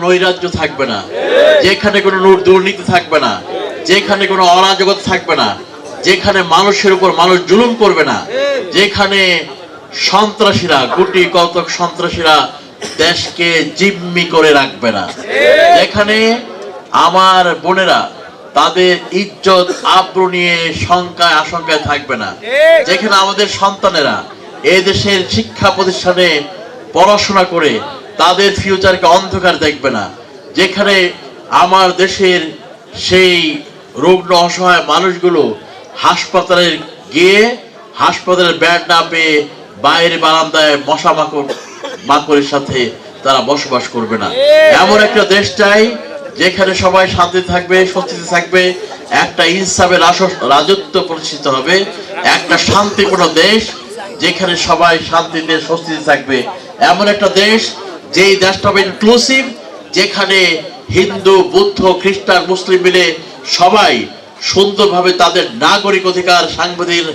নৈরাজ্য থাকবে না। যেখানে কোনো দুর্নীতি থাকবে না। যেখানে কোনো অরাজকতা থাকবে না। যেখানে মানুষের উপর মানুষ জুলুম করবে না। যেখানে সন্ত্রাসীরা, গুটি কতক সন্ত্রাসীরা দেশকে জিম্মি করে রাখবে না। যেখানে আমার বোনেরা তাদের ইজ্জত, আব্রু নিয়ে শঙ্কায়, আশঙ্কায় থাকবে না। যেখানে আমাদের সন্তানেরা এই দেশের শিক্ষা প্রতিষ্ঠানে পড়াশোনা করে তাদের ফিউচারকে অন্ধকার দেখবে না। যেখানে আমার দেশের সেই রুগ্ন অসহায় মানুষগুলো হাসপাতালে গিয়ে হাসপাতালের ব্যাড না পেয়ে বাইরে বারান্দায় মশা মাকড়, মাকড়ের সাথে তারা বসবাস করবে না। এমন একটা দেশ চাই যেখানে সবাই শান্তি থাকবে, স্বস্তিতে থাকবে, একটা ইনসাফের রাজত্ব প্রতিষ্ঠিত হবে, একটা শান্তিপূর্ণ দেশ যেখানে সবাই শান্তিতে, স্বস্তিতে থাকবে। এমন একটা দেশ যেই দেশটা হবে ইনক্লুসিভ যেখানে হিন্দু, বুদ্ধ, খ্রিস্টান, মুসলিম মিলে সবাই সুন্দরভাবে তাদের নাগরিক অধিকার সাংবিধানিক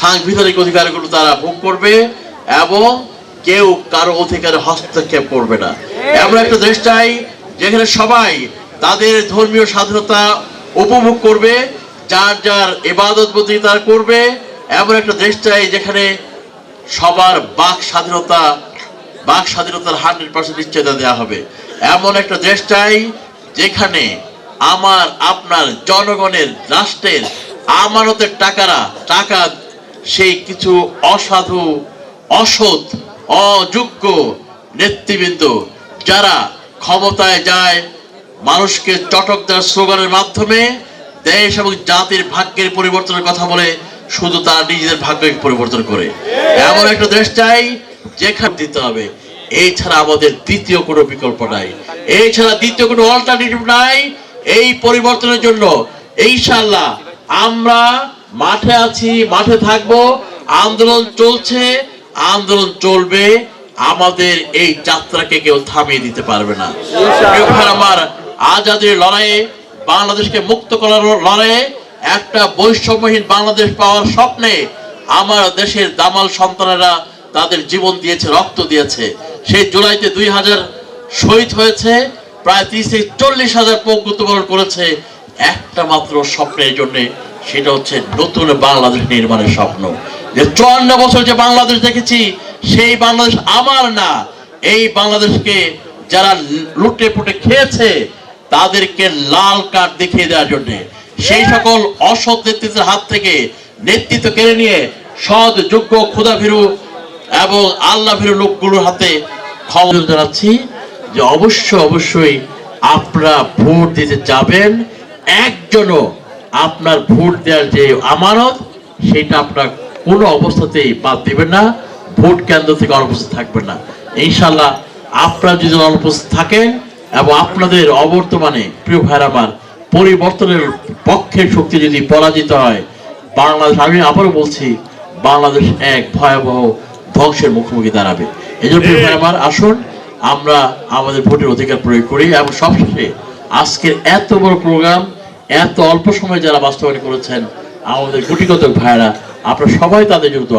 সাংবিধানিক অধিকারগুলো তারা ভোগ করবে এবং কেউ কারও অধিকারে হস্তক্ষেপ করবে না। এমন একটা দেশ চাই, যেখানে সবাই তাদের ধর্মীয় স্বাধীনতা উপভোগ করবে, যার যার এবাদত বদি তারা করবে। এমন একটা দেশ চাই, যেখানে সবার বাক স্বাধীনতা বাক স্বাধীনতার হান্ড্রেড পার্সেন্ট নিশ্চয়তা দেওয়া হবে। এমন একটা দেশ চাই যেখানে আমার, আপনার জনগণের, রাষ্ট্রের আমানতের টাকারা, টাকা সেই কিছু অসাধু, অসৎ, অযোগ্য নেতৃবৃন্দ যারা ক্ষমতায় যায় মানুষকে চটক দেওয়ার স্লোগানের মাধ্যমে দেশ এবং জাতির ভাগ্যের পরিবর্তনের কথা বলে শুধু তার নিজেদের ভাগ্যকে পরিবর্তন করে। এমন একটা দেশ চাই যেখানে দিতে হবে। এই ছাড়া আমাদের দ্বিতীয় কোনো বিকল্প নাই। এই ছাড়া দ্বিতীয় কোনো অল্টারনেটিভ নাই এই পরিবর্তনের জন্য। ইনশাল্লাহ আমরা মাঠে আছি মাঠে থাকব। আন্দোলন চলছে আন্দোলন চলবে। আমাদের এই যাত্রাকে কেউ থামিয়ে দিতে পারবে না। আমার আজাদের লড়াইয়ে বাংলাদেশকে মুক্ত করার লড়াইয়ে একটা বৈষম্যহীন বাংলাদেশ পাওয়ার স্বপ্নে আমার দেশের দামাল সন্তানেরা তাদের জীবন দিয়েছে, রক্ত দিয়েছে। সেই জুলাইতে দুই হাজার শহীদ হয়েছে, প্রায় ত্রিশ থেকে চল্লিশ হাজার মৃত্যুবরণ করেছে। একটা মাত্র স্বপ্নের জন্য, সেটা হচ্ছে নতুন বাংলাদেশ নির্মাণের স্বপ্ন। যে চুয়ান্ন বছর যে বাংলাদেশ দেখেছি, সেই বাংলাদেশ আমার না। এই বাংলাদেশকে যারা লুটে পুটে খেয়েছে, তাদেরকে লাল কার্ড দেখিয়ে দেওয়ার জন্য। সেই সকল অসৎ নেতৃত্বের হাত থেকে নেতৃত্ব কেড়ে নিয়ে সৎ, যোগ্য ক্ষুদা ভীরু এবং আল্লাহ লোকগুলোর হাতে ক্ষমতা জানাচ্ছি যে অবশ্য অবশ্যই আপনারা ভোট দিতে যাবেন। একজনও আপনার ভোট দেওয়ার যে আমানত, সেটা আপনার কোনো অবস্থাতেই বাদ দিবেন না। ভোট কেন্দ্র থেকে অনুপস্থিত থাকবেন না। ইনশাল্লাহ আপনারা যদি অনুপস্থিত থাকেন এবং আপনাদের অবর্তমানে প্রিয় ভাইরা আমার পরিবর্তনের পক্ষের শক্তি যদি পরাজিত হয়, বাংলাদেশ, আমি আবারও বলছি, বাংলাদেশ এক ভয়াবহ ধ্বংসের মুখোমুখি দাঁড়াবে। এই জন্য আমার আসুন আমরা আমাদের ভোটের অধিকার প্রয়োগ করি এবং সবশেষে আজকের এত বড় প্রোগ্রাম এত অল্প সময় যারা বাস্তবায়ন করেছেন আমাদের গুটিগত ভাইরা আপনারা সবাই তাদের জন্য